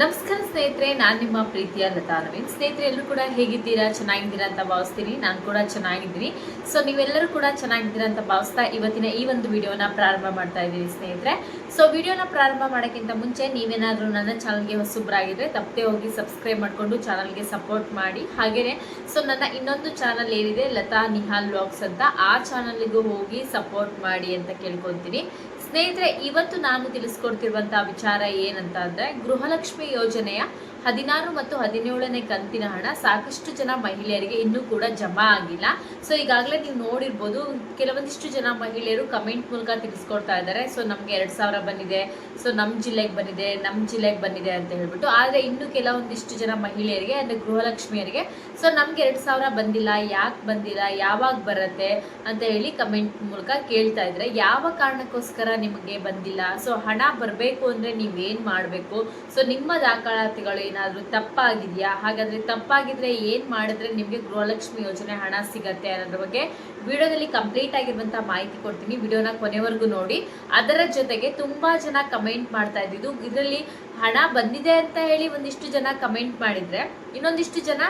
ನಮಸ್ಕಾರ ಸ್ನೇಹಿತರೆ, ನಾನು ನಿಮ್ಮ ಪ್ರೀತಿಯ ಲತಾ ನವೀನ್. ಸ್ನೇಹಿತರೆ, ಎಲ್ಲರೂ ಕೂಡ ಹೇಗಿದ್ದೀರಾ? ಚೆನ್ನಾಗಿದ್ದೀರಾ ಅಂತ ಭಾವಿಸ್ತೀನಿ. ನಾನು ಕೂಡ ಚೆನ್ನಾಗಿದ್ದೀನಿ. ಸೊ ನೀವೆಲ್ಲರೂ ಕೂಡ ಚೆನ್ನಾಗಿದ್ದೀರಾ ಅಂತ ಭಾವಿಸ್ತಾ ಇವತ್ತಿನ ಈ ಒಂದು ವಿಡಿಯೋನ ಪ್ರಾರಂಭ ಮಾಡ್ತಾ ಇದ್ದೀನಿ ಸ್ನೇಹಿತರೆ. ಸೊ ವಿಡಿಯೋನ ಪ್ರಾರಂಭ ಮಾಡೋಕ್ಕಿಂತ ಮುಂಚೆ ನೀವೇನಾದರೂ ನನ್ನ ಚಾನಲ್ಗೆ ಹೊಸಬ್ರಾಗಿದ್ದರೆ ತಪ್ಪದೆ ಹೋಗಿ ಸಬ್ಸ್ಕ್ರೈಬ್ ಮಾಡಿಕೊಂಡು ಚಾನಲ್ಗೆ ಸಪೋರ್ಟ್ ಮಾಡಿ. ಹಾಗೆಯೇ ಸೊ, ನನ್ನ ಇನ್ನೊಂದು ಚಾನಲ್ ಏನಿದೆ? ಲತಾ ನಿಹಾಲ್ ವ್ಲಾಗ್ಸ್ ಅಂತ. ಆ ಚಾನಲ್ಗೂ ಹೋಗಿ ಸಪೋರ್ಟ್ ಮಾಡಿ ಅಂತ ಕೇಳ್ಕೊತೀನಿ ಸ್ನೇಹಿತರೆ, ಇವತ್ತು ನಾನು ತಿಳಿಸ್ಕೊಡ್ತಿರುವಂತಹ ವಿಚಾರ ಏನಂತ ಅಂದ್ರೆ ಗೃಹಲಕ್ಷ್ಮಿ ಯೋಜನೆಯ ಹದಿನಾರು ಮತ್ತು ಹದಿನೇಳನೇ ಕಂತಿನ ಹಣ ಸಾಕಷ್ಟು ಜನ ಮಹಿಳೆಯರಿಗೆ ಇನ್ನೂ ಕೂಡ ಜಮಾ ಆಗಿಲ್ಲ. ಸೊ ಈಗಾಗಲೇ ನೀವು ನೋಡಿರ್ಬೋದು, ಕೆಲವೊಂದಿಷ್ಟು ಜನ ಮಹಿಳೆಯರು ಕಮೆಂಟ್ ಮೂಲಕ ತಿಳಿಸ್ಕೊಡ್ತಾ ಇದ್ದಾರೆ. ಸೊ ನಮಗೆ ಎರಡು ಸಾವಿರ ಬಂದಿದೆ. ಸೊ ನಮ್ಮ ಜಿಲ್ಲೆಗೆ ಬಂದಿದೆ ನಮ್ಮ ಜಿಲ್ಲೆಗೆ ಬಂದಿದೆ ಅಂತ ಹೇಳ್ಬಿಟ್ಟು. ಆದರೆ ಇನ್ನು ಕೆಲವೊಂದಿಷ್ಟು ಜನ ಮಹಿಳೆಯರಿಗೆ ಅಂದರೆ ಗೃಹಲಕ್ಷ್ಮಿಯರಿಗೆ ಸೊ ನಮ್ಗೆ ಎರಡು ಸಾವಿರ ಬಂದಿಲ್ಲ, ಯಾಕೆ ಬಂದಿಲ್ಲ, ಯಾವಾಗ ಬರುತ್ತೆ ಅಂತ ಹೇಳಿ ಕಮೆಂಟ್ ಮೂಲಕ ಕೇಳ್ತಾ ಇದ್ದಾರೆ. ಯಾವ ಕಾರಣಕ್ಕೋಸ್ಕರ ನಿಮಗೆ ಬಂದಿಲ್ಲ. ಸೊ ಹಣ ಬರಬೇಕು ಅಂದ್ರೆ ನೀವೇನು ಮಾಡಬೇಕು? ಸೊ ನಿಮ್ಮ ದಾಖಲಾತಿಗಳು ಏನಾದರೂ ತಪ್ಪಾಗಿದೆಯಾ? ಹಾಗಾದ್ರೆ ತಪ್ಪಾಗಿದ್ರೆ ಏನು ಮಾಡಿದ್ರೆ ನಿಮಗೆ ಗೃಹಲಕ್ಷ್ಮಿ ಯೋಜನೆ ಹಣ ಸಿಗತ್ತೆ ಅನ್ನೋದ್ರ ಬಗ್ಗೆ ವಿಡಿಯೋದಲ್ಲಿ ಕಂಪ್ಲೀಟ್ ಆಗಿರುವಂಥ ಮಾಹಿತಿ ಕೊಡ್ತೀನಿ. ವಿಡಿಯೋನ ಕೊನೆವರೆಗೂ ನೋಡಿ. ಅದರ ಜೊತೆಗೆ ತುಂಬಾ ಜನ ಕಮೆಂಟ್ ಮಾಡ್ತಾ ಇದ್ದಿದ್ದು. ಇದರಲ್ಲಿ ಹಣ ಬಂದಿದೆ ಅಂತ ಹೇಳಿ ಒಂದಿಷ್ಟು ಜನ ಕಮೆಂಟ್ ಮಾಡಿದ್ರೆ, ಇನ್ನೊಂದಿಷ್ಟು ಜನ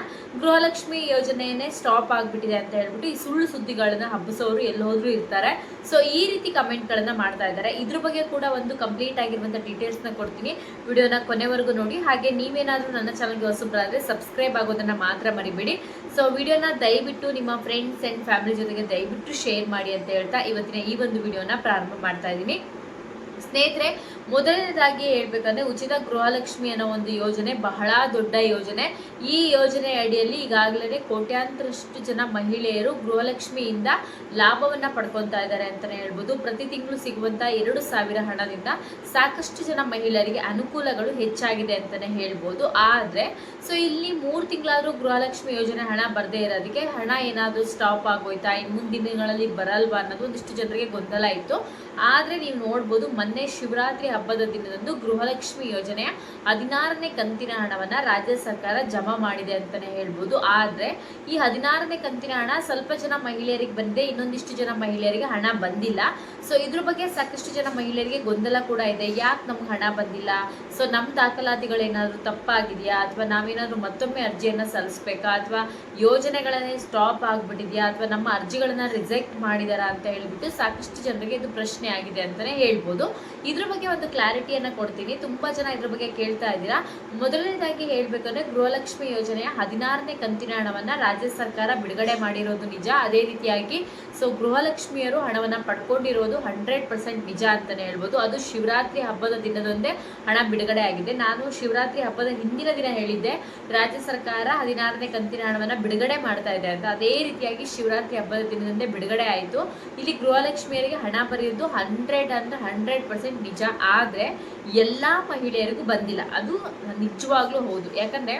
ಗೃಹಲಕ್ಷ್ಮಿ ಯೋಜನೆಯೇ ಸ್ಟಾಪ್ ಆಗ್ಬಿಟ್ಟಿದೆ ಅಂತ ಹೇಳ್ಬಿಟ್ಟು ಈ ಸುಳ್ಳು ಸುದ್ದಿಗಳನ್ನ ಹಬ್ಬಿಸೋರು ಎಲ್ಲಿ ಇರ್ತಾರೆ. ಸೊ ಈ ರೀತಿ ಕಮೆಂಟ್ಗಳನ್ನ ಮಾಡ್ತಾ ಇದ್ದಾರೆ. ಇದ್ರ ಬಗ್ಗೆ ಕೂಡ ಒಂದು ಕಂಪ್ಲೀಟ್ ಆಗಿರುವಂಥ ಡೀಟೇಲ್ಸ್ನ ಕೊಡ್ತೀನಿ. ವಿಡಿಯೋನ ಕೊನೆವರೆಗೂ ನೋಡಿ. ಹಾಗೆ ನೀವೇನಾದರೂ ನನ್ನ ಚಾನಲ್ಗೆ ಹೊಸಬ್ರಾದ್ರೆ ಸಬ್ಸ್ಕ್ರೈಬ್ ಆಗೋದನ್ನ ಮಾತ್ರ ಮರಿಬೇಡಿ. ಸೊ ವಿಡಿಯೋನ ದಯವಿಟ್ಟು ನಿಮ್ಮ ಫ್ರೆಂಡ್ಸ್ ಆ್ಯಂಡ್ ಫ್ಯಾಮಿಲಿ ಜೊತೆಗೆ ದಯವಿಟ್ಟು ಶೇರ್ ಮಾಡಿ ಅಂತ ಹೇಳ್ತಾ ಇವತ್ತಿನ ಈ ಒಂದು ವಿಡಿಯೋನ ಪ್ರಾರಂಭ ಮಾಡ್ತಾ ಇದ್ದೀನಿ. ಸ್ನೇಹಿತರೆ, ಮೊದಲನೇದಾಗಿ ಹೇಳ್ಬೇಕಂದ್ರೆ ಉಚಿತ ಗೃಹಲಕ್ಷ್ಮಿ ಅನ್ನೋ ಒಂದು ಯೋಜನೆ ಬಹಳ ದೊಡ್ಡ ಯೋಜನೆ. ಈ ಯೋಜನೆ ಅಡಿಯಲ್ಲಿ ಈಗಾಗಲೇ ಕೋಟ್ಯಾಂತರಷ್ಟು ಜನ ಮಹಿಳೆಯರು ಗೃಹಲಕ್ಷ್ಮಿಯಿಂದ ಲಾಭವನ್ನ ಪಡ್ಕೊತಾ ಇದ್ದಾರೆ ಅಂತಾನೆ ಹೇಳ್ಬೋದು. ಪ್ರತಿ ತಿಂಗಳು ಸಿಗುವಂತ ಎರಡು ಸಾವಿರ ಹಣದಿಂದ ಸಾಕಷ್ಟು ಜನ ಮಹಿಳೆಯರಿಗೆ ಅನುಕೂಲಗಳು ಹೆಚ್ಚಾಗಿದೆ ಅಂತಾನೆ ಹೇಳ್ಬೋದು. ಆದ್ರೆ, ಸೊ ಇಲ್ಲಿ ಮೂರು ತಿಂಗಳಾದ್ರೂ ಗೃಹಲಕ್ಷ್ಮಿ ಯೋಜನೆ ಹಣ ಬರದೇ ಇರೋದಕ್ಕೆ ಹಣ ಏನಾದರೂ ಸ್ಟಾಪ್ ಆಗೋಯ್ತಾ? ಇನ್ನು ಮುಂದಿನ ದಿನಗಳಲ್ಲಿ ಬರಲ್ವಾ ಅನ್ನೋದು ಒಂದಿಷ್ಟು ಜನರಿಗೆ ಗೊಂದಲ ಇತ್ತು. ಆದ್ರೆ ನೀವು ನೋಡ್ಬೋದು, ಮೊನ್ನೆ ಶಿವರಾತ್ರಿ ಹಬ್ಬದ ದಿನದಂದು ಗೃಹಲಕ್ಷ್ಮಿ ಯೋಜನೆಯ ಹದಿನಾರನೇ ಕಂತಿನ ಹಣವನ್ನ ರಾಜ್ಯ ಸರ್ಕಾರ ಜಮಾ ಮಾಡಿದೆ ಅಂತಾನೆ ಹೇಳ್ಬೋದು. ಆದ್ರೆ ಈ ಹದಿನಾರನೇ ಕಂತಿನ ಹಣ ಸ್ವಲ್ಪ ಜನ ಮಹಿಳೆಯರಿಗೆ ಬಂದಿದೆ, ಇನ್ನೊಂದಿಷ್ಟು ಜನ ಮಹಿಳೆಯರಿಗೆ ಹಣ ಬಂದಿಲ್ಲ. ಸೊ ಇದ್ರ ಬಗ್ಗೆ ಸಾಕಷ್ಟು ಜನ ಮಹಿಳೆಯರಿಗೆ ಗೊಂದಲ ಕೂಡ ಇದೆ. ಯಾಕೆ ನಮ್ಗೆ ಹಣ ಬಂದಿಲ್ಲ? ಸೊ ನಮ್ಮ ದಾಖಲಾತಿಗಳು ಏನಾದರೂ ತಪ್ಪಾಗಿದೆಯಾ? ಅಥವಾ ನಾವೇನಾದ್ರೂ ಮತ್ತೊಮ್ಮೆ ಅರ್ಜಿಯನ್ನ ಸಲ್ಲಿಸ್ಬೇಕಾ? ಅಥವಾ ಯೋಜನೆಗಳನ್ನೇ ಸ್ಟಾಪ್ ಆಗ್ಬಿಟ್ಟಿದ್ಯಾ? ಅಥವಾ ನಮ್ಮ ಅರ್ಜಿಗಳನ್ನ ರಿಜೆಕ್ಟ್ ಮಾಡಿದಾರಾ ಅಂತ ಹೇಳ್ಬಿಟ್ಟು ಸಾಕಷ್ಟು ಜನರಿಗೆ ಇದು ಪ್ರಶ್ನೆ ಆಗಿದೆ ಅಂತಾನೆ ಹೇಳ್ಬೋದು. ಇದ್ರ ಬಗ್ಗೆ ಒಂದು ಕ್ಲಾರಿಟಿಯನ್ನು ಕೊಡ್ತೀನಿ. ತುಂಬಾ ಜನ ಇದ್ರ ಬಗ್ಗೆ ಕೇಳ್ತಾ ಇದ್ದೀರಾ. ಮೊದಲನೇದಾಗಿ ಹೇಳ್ಬೇಕಂದ್ರೆ ಗೃಹಲಕ್ಷ್ಮಿ ಯೋಜನೆಯ ಹದಿನಾರನೇ ಕಂತಿನ ಹಣವನ್ನು ರಾಜ್ಯ ಸರ್ಕಾರ ಬಿಡುಗಡೆ ಮಾಡಿರೋದು ನಿಜ. ಅದೇ ರೀತಿಯಾಗಿ ಸೊ ಗೃಹಲಕ್ಷ್ಮಿಯರು ಹಣವನ್ನ ಪಡ್ಕೊಂಡಿರೋದು ಹಂಡ್ರೆಡ್ ಪರ್ಸೆಂಟ್ ನಿಜ ಅಂತಾನೆ ಹೇಳ್ಬೋದು. ಅದು ಶಿವರಾತ್ರಿ ಹಬ್ಬದ ದಿನದಂದೇ ಹಣ ಬಿಡುಗಡೆ ಆಗಿದೆ. ನಾನು ಶಿವರಾತ್ರಿ ಹಬ್ಬದ ಹಿಂದಿನ ದಿನ ಹೇಳಿದ್ದೆ, ರಾಜ್ಯ ಸರ್ಕಾರ ಹದಿನಾರನೇ ಕಂತಿನ ಹಣವನ್ನು ಬಿಡುಗಡೆ ಮಾಡ್ತಾ ಇದೆ ಅಂತ. ಅದೇ ರೀತಿಯಾಗಿ ಶಿವರಾತ್ರಿ ಹಬ್ಬದ ದಿನದಂದೇ ಬಿಡುಗಡೆ ಆಯಿತು. ಇಲ್ಲಿ ಗೃಹಲಕ್ಷ್ಮಿಯರಿಗೆ ಹಣ ಬರೆಯೋದು ಹಂಡ್ರೆಡ್ ಅಂದ್ರೆ ಹಂಡ್ರೆಡ್ ಪರ್ಸೆಂಟ್ ನಿಜ ಆದರೆ ಎಲ್ಲ ಮಹಿಳೆಯರಿಗೂ ಬಂದಿಲ್ಲ. ಅದು ನಿಜವಾಗ್ಲೂ ಹೌದು. ಯಾಕಂದರೆ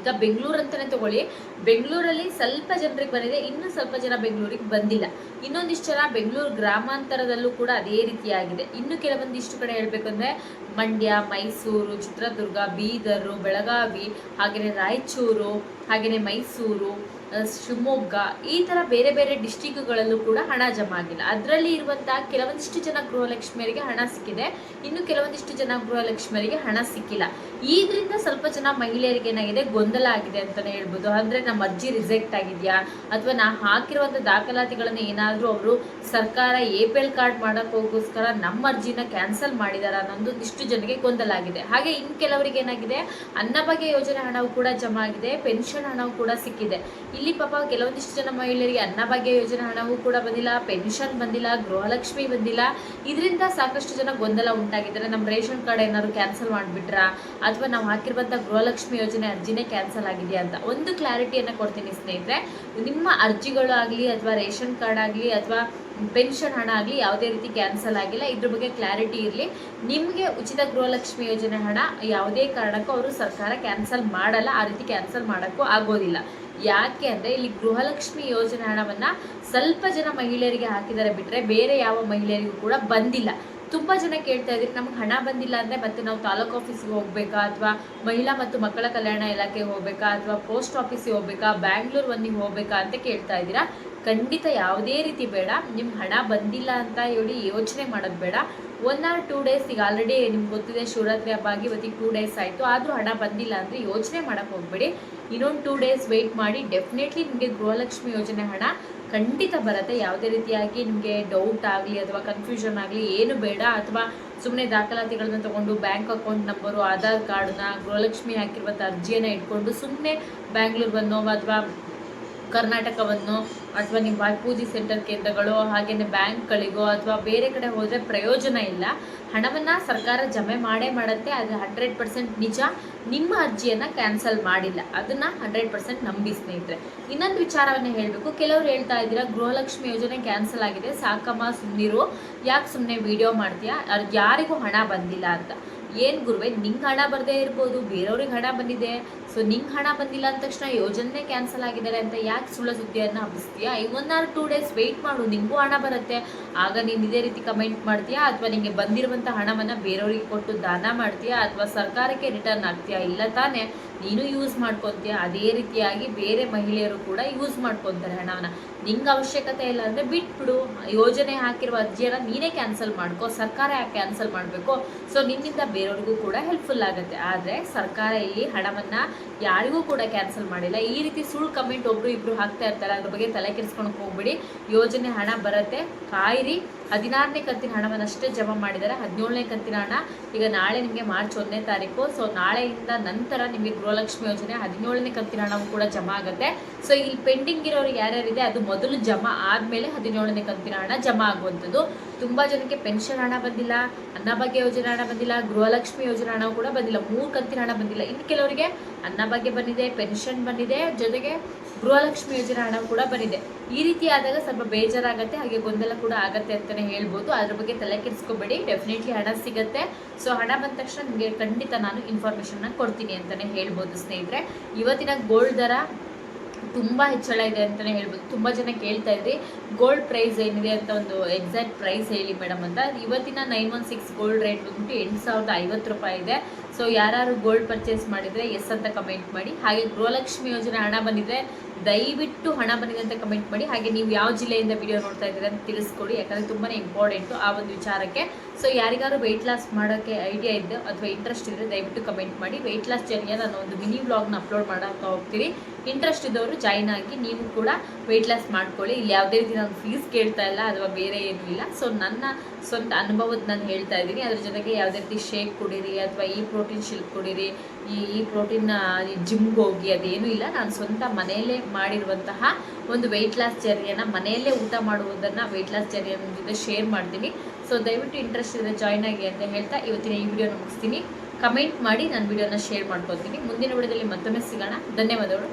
ಈಗ ಬೆಂಗಳೂರು ಅಂತಲೇ ತಗೊಳ್ಳಿ, ಬೆಂಗಳೂರಲ್ಲಿ ಸ್ವಲ್ಪ ಜನರಿಗೆ ಬಂದಿದೆ, ಇನ್ನೂ ಸ್ವಲ್ಪ ಜನ ಬೆಂಗಳೂರಿಗೆ ಬಂದಿಲ್ಲ. ಇನ್ನೊಂದಿಷ್ಟು ಜನ ಬೆಂಗಳೂರು ಗ್ರಾಮಾಂತರದಲ್ಲೂ ಕೂಡ ಅದೇ ರೀತಿಯಾಗಿದೆ. ಇನ್ನು ಕೆಲವೊಂದಿಷ್ಟು ಕಡೆ ಹೇಳ್ಬೇಕಂದ್ರೆ ಮಂಡ್ಯ, ಮೈಸೂರು, ಚಿತ್ರದುರ್ಗ, ಬೀದರು, ಬೆಳಗಾವಿ ಹಾಗೆಯೇ ರಾಯಚೂರು ಹಾಗೆಯೇ ಮೈಸೂರು ಶಿವಮೊಗ್ಗ, ಈ ತರ ಬೇರೆ ಬೇರೆ ಡಿಸ್ಟಿಕ್ಗಳಲ್ಲೂ ಕೂಡ ಹಣ ಜಮಾ ಆಗಿಲ್ಲ. ಅದರಲ್ಲಿ ಇರುವಂತಹ ಕೆಲವೊಂದಿಷ್ಟು ಜನ ಗೃಹಲಕ್ಷ್ಮಿಯರಿಗೆ ಹಣ ಸಿಕ್ಕಿದೆ. ಇನ್ನು ಕೆಲವೊಂದಿಷ್ಟು ಜನ ಗೃಹಲಕ್ಷ್ಮಿಯರಿಗೆ ಹಣ ಸಿಕ್ಕಿಲ್ಲ. ಈದ್ರಿಂದ ಸ್ವಲ್ಪ ಜನ ಮಹಿಳೆಯರಿಗೆ ಏನಾಗಿದೆ? ಗೊಂದಲ ಆಗಿದೆ ಅಂತಲೇ ಹೇಳ್ಬೋದು. ಅಂದರೆ ನಮ್ಮ ಅರ್ಜಿ ರಿಜೆಕ್ಟ್ ಆಗಿದೆಯಾ? ಅಥವಾ ನಾ ಹಾಕಿರುವಂತ ದಾಖಲಾತಿಗಳನ್ನು ಏನಾದರೂ ಅವರು ಸರ್ಕಾರ ಎ ಪಿ ಎಲ್ ಕಾರ್ಡ್ ಮಾಡೋಕ್ಕೋಸ್ಕರ ನಮ್ಮ ಅರ್ಜಿನ ಕ್ಯಾನ್ಸಲ್ ಮಾಡಿದಾರ ಅನ್ನೋದು ಇಷ್ಟು ಜನರಿಗೆ ಗೊಂದಲ ಆಗಿದೆ. ಹಾಗೆ ಇನ್ನು ಕೆಲವರಿಗೆ ಏನಾಗಿದೆ? ಅನ್ನಭಾಗ್ಯ ಯೋಜನೆ ಹಣವು ಕೂಡ ಜಮಾ ಆಗಿದೆ. ಪೆನ್ಷನ್ ಹಣವು ಕೂಡ ಸಿಕ್ಕಿದೆ. ಇಲ್ಲಿ ಪಾಪ ಕೆಲವೊಂದಿಷ್ಟು ಜನ ಮಹಿಳೆಯರಿಗೆ ಅನ್ನಭಾಗ್ಯ ಯೋಜನೆ ಹಣವೂ ಕೂಡ ಬಂದಿಲ್ಲ ಪೆನ್ಷನ್ ಬಂದಿಲ್ಲ, ಗೃಹಲಕ್ಷ್ಮಿ ಬಂದಿಲ್ಲ. ಇದರಿಂದ ಸಾಕಷ್ಟು ಜನ ಗೊಂದಲ ಉಂಟಾಗಿದ್ದಾರೆ. ನಮ್ಮ ರೇಷನ್ ಕಾರ್ಡ್ ಏನಾದ್ರು ಕ್ಯಾನ್ಸಲ್ ಮಾಡಿಬಿಟ್ರಾ? ಅಥವಾ ನಾವು ಹಾಕಿರುವಂಥ ಗೃಹಲಕ್ಷ್ಮಿ ಯೋಜನೆ ಅರ್ಜಿನೇ ಕ್ಯಾನ್ಸಲ್ ಆಗಿದೆಯಾ ಅಂತ ಒಂದು ಕ್ಲಾರಿಟಿಯನ್ನು ಕೊಡ್ತೀನಿ ಸ್ನೇಹಿತರೆ. ನಿಮ್ಮ ಅರ್ಜಿಗಳು ಆಗಲಿ ಅಥವಾ ರೇಷನ್ ಕಾರ್ಡ್ ಆಗಲಿ ಅಥವಾ ಪೆನ್ಷನ್ ಹಣ ಆಗಲಿ ಯಾವುದೇ ರೀತಿ ಕ್ಯಾನ್ಸಲ್ ಆಗಿಲ್ಲ. ಇದ್ರ ಬಗ್ಗೆ ಕ್ಲಾರಿಟಿ ಇರಲಿ. ನಿಮಗೆ ಉಚಿತ ಗೃಹಲಕ್ಷ್ಮಿ ಯೋಜನೆ ಹಣ ಯಾವುದೇ ಕಾರಣಕ್ಕೂ ಅವರು ಸರ್ಕಾರ ಕ್ಯಾನ್ಸಲ್ ಮಾಡಲ್ಲ. ಆ ರೀತಿ ಕ್ಯಾನ್ಸಲ್ ಮಾಡೋಕ್ಕೂ ಆಗೋದಿಲ್ಲ. ಯಾಕೆ ಅಂದರೆ ಇಲ್ಲಿ ಗೃಹಲಕ್ಷ್ಮಿ ಯೋಜನೆ ಹಣವನ್ನು ಸ್ವಲ್ಪ ಜನ ಮಹಿಳೆಯರಿಗೆ ಹಾಕಿದ್ದಾರೆ ಬಿಟ್ಟರೆ ಬೇರೆ ಯಾವ ಮಹಿಳೆಯರಿಗೂ ಕೂಡ ಬಂದಿಲ್ಲ. ತುಂಬ ಜನ ಕೇಳ್ತಾ ಇದ್ದೀರಿ ನಮ್ಗೆ ಹಣ ಬಂದಿಲ್ಲ ಅಂದರೆ ಮತ್ತೆ ನಾವು ತಾಲೂಕು ಆಫೀಸಿಗೆ ಹೋಗ್ಬೇಕಾ ಅಥವಾ ಮಹಿಳಾ ಮತ್ತು ಮಕ್ಕಳ ಕಲ್ಯಾಣ ಇಲಾಖೆಗೆ ಹೋಗ್ಬೇಕಾ ಅಥವಾ ಪೋಸ್ಟ್ ಆಫೀಸಿಗೆ ಹೋಗ್ಬೇಕಾ, ಬ್ಯಾಂಗ್ಳೂರ್ ಒಂದಿಗೆ ಹೋಗ್ಬೇಕಾ ಅಂತ ಕೇಳ್ತಾ ಇದ್ದೀರಾ? ಖಂಡಿತ ಯಾವುದೇ ರೀತಿ ಬೇಡ. ನಿಮ್ಮ ಹಣ ಬಂದಿಲ್ಲ ಅಂತ ಹೇಳಿ ಯೋಚನೆ ಮಾಡೋದು ಬೇಡ. ಒನ್ ಆರ್ ಟೂ ಡೇಸ್ ಈಗ ಆಲ್ರೆಡಿ ನಿಮ್ಗೆ ಗೊತ್ತಿದೆ, ಶಿವರಾತ್ರಿ ಹಬ್ಬ ಆಗಿ ಇವತ್ತಿಗೆ ಟೂ ಡೇಸ್ ಆಯಿತು. ಆದರೂ ಹಣ ಬಂದಿಲ್ಲ ಅಂದರೆ ಯೋಚನೆ ಮಾಡೋಕ್ಕೆ ಹೋಗ್ಬೇಡಿ. ಇನ್ನೊಂದು ಟೂ ಡೇಸ್ ವೆಯ್ಟ್ ಮಾಡಿ ಡೆಫಿನೆಟ್ಲಿ ನಿಮಗೆ ಗೃಹಲಕ್ಷ್ಮಿ ಯೋಜನೆ ಹಣ ಖಂಡಿತ ಬರುತ್ತೆ. ಯಾವುದೇ ರೀತಿಯಾಗಿ ನಿಮಗೆ ಡೌಟ್ ಆಗಲಿ ಅಥವಾ ಕನ್ಫ್ಯೂಷನ್ ಆಗಲಿ ಏನು ಬೇಡ. ಅಥವಾ ಸುಮ್ಮನೆ ದಾಖಲಾತಿಗಳನ್ನ ತಗೊಂಡು ಬ್ಯಾಂಕ್ ಅಕೌಂಟ್ ನಂಬರು ಆಧಾರ್ ಕಾರ್ಡ್ನ ಗೃಹಲಕ್ಷ್ಮಿ ಹಾಕಿರುವಂಥ ಅರ್ಜಿಯನ್ನು ಇಟ್ಕೊಂಡು ಸುಮ್ಮನೆ ಬ್ಯಾಂಗ್ಳೂರ್ವನ್ನೋ ಅಥವಾ ಕರ್ನಾಟಕವನ್ನು ಅಥವಾ ನಿಮ್ಮ ಬಾಪೂಜಿ ಸೆಂಟರ್ ಕೇಂದ್ರಗಳು ಹಾಗೆಯೇ ಬ್ಯಾಂಕ್ಗಳಿಗೋ ಅಥವಾ ಬೇರೆ ಕಡೆ ಹೋದರೆ ಪ್ರಯೋಜನ ಇಲ್ಲ. ಹಣವನ್ನು ಸರ್ಕಾರ ಜಮೆ ಮಾಡೇ ಮಾಡುತ್ತೆ, ಅದು ಹಂಡ್ರೆಡ್ ಪರ್ಸೆಂಟ್ ನಿಜ. ನಿಮ್ಮ ಅರ್ಜಿಯನ್ನು ಕ್ಯಾನ್ಸಲ್ ಮಾಡಿಲ್ಲ. ಅದನ್ನು ಹಂಡ್ರೆಡ್ ಪರ್ಸೆಂಟ್ ನಂಬಿ ಸ್ನೇಹಿತರೆ. ಇನ್ನೊಂದು ವಿಚಾರವನ್ನು ಹೇಳಬೇಕು. ಕೆಲವರು ಹೇಳ್ತಾ ಇದ್ದೀರಾ, ಗೃಹಲಕ್ಷ್ಮಿ ಯೋಜನೆ ಕ್ಯಾನ್ಸಲ್ ಆಗಿದೆ. ಸಾಕಮ್ಮ ಸುಮ್ಮನಿರು ಯಾಕೆ ಸುಮ್ಮನೆ ವಿಡಿಯೋ ಮಾಡ್ತೀಯಾ? ಯಾರಿಗೂ ಹಣ ಬಂದಿಲ್ಲ ಅಂತ. ಏನು ಗುರುವೆ, ನಿಂಗೆ ಹಣ ಬರದೇ ಇರ್ಬೋದು, ಬೇರೆಯವ್ರಿಗೆ ಹಣ ಬಂದಿದೆ. ಸೊ ನಿಂಗೆ ಹಣ ಬಂದಿಲ್ಲ ಅಂದ ತಕ್ಷಣ ಯೋಜನೆ ಕ್ಯಾನ್ಸಲ್ ಆಗಿದ್ದಾರೆ ಅಂತ ಯಾಕೆ ಸುಳ್ಳು ಸುದ್ದಿಯನ್ನು ಹಬ್ಬಿಸ್ತೀಯಾ? ಈ one or two days wait ಮಾಡು, ನಿಂಗೂ ಹಣ ಬರುತ್ತೆ. ಆಗ ನೀನು ಇದೇ ರೀತಿ ಕಮೆಂಟ್ ಮಾಡ್ತೀಯಾ? ಅಥವಾ ನಿಮಗೆ ಬಂದಿರುವಂಥ ಹಣವನ್ನು ಬೇರೆಯವ್ರಿಗೆ ಕೊಟ್ಟು ದಾನ ಮಾಡ್ತೀಯಾ? ಅಥವಾ ಸರ್ಕಾರಕ್ಕೆ ರಿಟರ್ನ್ ಆಗ್ತೀಯಾ? ಇಲ್ಲ ತಾನೇ. ನೀನು ಯೂಸ್ ಮಾಡ್ಕೊತೀಯ? ಅದೇ ರೀತಿಯಾಗಿ ಬೇರೆ ಮಹಿಳೆಯರು ಕೂಡ ಯೂಸ್ ಮಾಡ್ಕೊತಾರೆ ಹಣವನ್ನು. ನಿಂಗೆ ಅವಶ್ಯಕತೆ ಇಲ್ಲ ಅಂದರೆ ಬಿಟ್ಬಿಡು. ಯೋಜನೆ ಹಾಕಿರುವ ಅರ್ಜಿಯನ್ನು ನೀನೇ ಕ್ಯಾನ್ಸಲ್ ಮಾಡ್ಕೋ. ಸರ್ಕಾರ ಯಾಕೆ ಕ್ಯಾನ್ಸಲ್ ಮಾಡಬೇಕು? ಸೊ ನಿನ್ನಿಂದ ಬೇರೆಯವ್ರಿಗೂ ಕೂಡ ಹೆಲ್ಪ್ಫುಲ್ ಆಗುತ್ತೆ. ಆದರೆ ಸರ್ಕಾರ ಇಲ್ಲಿ ಹಣವನ್ನು ಯಾರಿಗೂ ಕೂಡ ಕ್ಯಾನ್ಸಲ್ ಮಾಡಿಲ್ಲ. ಈ ರೀತಿ ಸುಳ್ಳು ಕಮೆಂಟ್ ಒಬ್ರು ಇಬ್ರು ಹಾಕ್ತಾ ಇರ್ತಾರೆ. ಅದ್ರ ಬಗ್ಗೆ ತಲೆ ಕೆಡಿಸ್ಕೊಳಕ್ಕೆ ಹೋಗ್ಬಿಡಿ. ಯೋಜನೆ ಹಣ ಬರುತ್ತೆ. ಕಾಯಿರಿ. ಹದಿನಾರನೇ ಕಂತಿನ ಹಣವನ್ನಷ್ಟೇ ಜಮಾ ಮಾಡಿದ್ದಾರೆ. ಹದಿನೇಳನೇ ಕಂತಿನ ಹಣ ಈಗ ನಾಳೆ ನಿಮಗೆ ಮಾರ್ಚ್ ಒಂದನೇ ತಾರೀಕು. ಸೊ ನಾಳೆಯಿಂದ ನಂತರ ನಿಮಗೆ ಗೃಹಲಕ್ಷ್ಮಿ ಯೋಜನೆ ಹದಿನೇಳನೇ ಕಂತಿನ ಹಣವು ಕೂಡ ಜಮಾ ಆಗುತ್ತೆ. ಸೊ ಇಲ್ಲಿ ಪೆಂಡಿಂಗ್ ಇರೋರು ಯಾರ್ಯಾರಿದೆ, ಅದು ಮೊದಲು ಜಮಾ ಆದಮೇಲೆ ಹದಿನೇಳನೇ ಕಂತಿನ ಹಣ ಜಮಾ ಆಗುವಂಥದ್ದು. ತುಂಬ ಜನಕ್ಕೆ ಪೆನ್ಷನ್ ಹಣ ಬಂದಿಲ್ಲ, ಅನ್ನಭಾಗ್ಯ ಯೋಜನೆ ಹಣ ಬಂದಿಲ್ಲ, ಗೃಹಲಕ್ಷ್ಮಿ ಯೋಜನೆ ಹಣ ಕೂಡ ಬಂದಿಲ್ಲ, ಮೂರು ಕಂತಿನ ಹಣ ಬಂದಿಲ್ಲ. ಇನ್ನು ಕೆಲವರಿಗೆ ಅನ್ನಭಾಗ್ಯ ಬಂದಿದೆ, ಪೆನ್ಷನ್ ಬಂದಿದೆ, ಜೊತೆಗೆ ಗೃಹಲಕ್ಷ್ಮಿ ಯೋಜನೆ ಹಣ ಕೂಡ ಬಂದಿದೆ. ಈ ರೀತಿ ಆದಾಗ ಸ್ವಲ್ಪ ಬೇಜಾರಾಗುತ್ತೆ, ಹಾಗೆ ಗೊಂದಲ ಕೂಡ ಆಗತ್ತೆ ಅಂತಲೇ ಹೇಳ್ಬೋದು. ಅದ್ರ ಬಗ್ಗೆ ತಲೆ ಕೆಡಿಸ್ಕೋಬೇಡಿ ಡೆಫಿನೆಟ್ಲಿ ಹಣ ಸಿಗುತ್ತೆ. ಸೊ ಹಣ ಬಂದ ತಕ್ಷಣ ನಿಮಗೆ ಖಂಡಿತ ನಾನು ಇನ್ಫಾರ್ಮೇಷನ್ನ ಕೊಡ್ತೀನಿ ಅಂತಲೇ ಹೇಳ್ಬೋದು ಸ್ನೇಹಿತರೆ. ಇವತ್ತಿನ ಗೋಲ್ಡ್ ದರ ತುಂಬ ಹೆಚ್ಚಳ ಇದೆ ಅಂತಲೇ ಹೇಳ್ಬೋದು. ತುಂಬ ಜನ ಕೇಳ್ತಾ ಇದ್ರಿ ಗೋಲ್ಡ್ ಪ್ರೈಸ್ ಏನಿದೆ ಅಂತ ಒಂದು ಎಕ್ಸಾಕ್ಟ್ ಪ್ರೈಸ್ ಹೇಳಿ ಮೇಡಮ್ ಅಂತ. ಇವತ್ತಿನ nine one six gold rate ಬಂದ್ಬಿಟ್ಟು ಎಂಟು ಸಾವಿರದ ಐವತ್ತು ರೂಪಾಯಿ ಇದೆ. ಸೊ ಯಾರು ಗೋಲ್ಡ್ ಪರ್ಚೇಸ್ ಮಾಡಿದರೆ ಎಸ್ ಅಂತ ಕಮೆಂಟ್ ಮಾಡಿ. ಹಾಗೆ ಗೃಹಲಕ್ಷ್ಮಿ ಯೋಜನೆ ಹಣ ಬಂದಿದೆ ದಯವಿಟ್ಟು ಹಣ ಬಂದಿದೆ ಅಂತ ಕಮೆಂಟ್ ಮಾಡಿ. ಹಾಗೆ ನೀವು ಯಾವ ಜಿಲ್ಲೆಯಿಂದ ವಿಡಿಯೋ ನೋಡ್ತಾ ಇದ್ದೀರಾ ಅಂತ ತಿಳಿಸ್ಕೊಡಿ. ಯಾಕಂದರೆ ತುಂಬಾ ಇಂಪಾರ್ಟೆಂಟು ಆ ಒಂದು ವಿಚಾರಕ್ಕೆ. ಸೊ ಯಾರಿಗಾರು ವೆಯ್ಟ್ ಲಾಸ್ ಮಾಡೋಕ್ಕೆ ಐಡಿಯಾ ಇದ್ದು ಅಥವಾ ಇಂಟ್ರೆಸ್ಟ್ ಇದ್ದರೆ ದಯವಿಟ್ಟು ಕಮೆಂಟ್ ಮಾಡಿ. ವೆಯ್ಟ್ ಲಾಸ್ ಜರ್ನಿಯ ನಾನು ಒಂದು ಮಿನಿ ವ್ಲಾಗ್ನ ಅಪ್ಲೋಡ್ ಮಾಡೋಕ್ಕೆ ಹೋಗ್ತೀರಿ. ಇಂಟ್ರೆಸ್ಟ್ ಇದ್ದವರು ಜಾಯ್ನ್ ಆಗಿ ನೀವು ಕೂಡ ವೆಯ್ಟ್ ಲಾಸ್ ಮಾಡ್ಕೊಳ್ಳಿ. ಇಲ್ಲಿ ಯಾವುದೇ ರೀತಿ ನಾನು ಫೀಸ್ ಕೇಳ್ತಾ ಇಲ್ಲ, ಅಥವಾ ಬೇರೆ ಏನೂ ಇಲ್ಲ. ಸೊ ನನ್ನ ಸ್ವಂತ ಅನುಭವದ ನಾನು ಹೇಳ್ತಾ ಇದ್ದೀನಿ. ಅದ್ರ ಜೊತೆಗೆ ಯಾವುದೇ ರೀತಿ ಶೇಕ್ ಕುಡೀರಿ, ಅಥವಾ ಈ ಪ್ರೋಟೀನ್ ಶಿಲ್ಕ್ ಕುಡೀರಿ, ಈ ಈ ಪ್ರೋಟೀನ್ ಜಿಮ್ಗೆ ಹೋಗಿ ಅದೇನೂ ಇಲ್ಲ. ನಾನು ಸ್ವಂತ ಮನೆಯಲ್ಲೇ ಮಾಡಿರುವಂತಹ ಒಂದು ವೆಯ್ಟ್ ಲಾಸ್ ಜರ್ನಿಯನ್ನು ಮನೆಯಲ್ಲೇ ಊಟ ಮಾಡುವುದನ್ನು ವೆಯ್ಟ್ ಲಾಸ್ ಜರ್ನಿಯ ಜೊತೆ ಶೇರ್ ಮಾಡ್ತೀನಿ. ಸೊ ದಯವಿಟ್ಟು ಇಂಟ್ರೆಸ್ಟ್ ಇದೆ ಜಾಯ್ನ್ ಆಗಿ ಅಂತ ಹೇಳ್ತಾ ಇವತ್ತಿನ ಈ ವಿಡಿಯೋನ ಮುಗಿಸ್ತೀನಿ. ಕಮೆಂಟ್ ಮಾಡಿ, ನಾನು ವಿಡಿಯೋನ ಶೇರ್ ಮಾಡ್ಕೊತೀನಿ. ಮುಂದಿನ ವಿಡಿಯೋದಲ್ಲಿ ಮತ್ತೊಮ್ಮೆ ಸಿಗೋಣ. ಧನ್ಯವಾದಗಳು.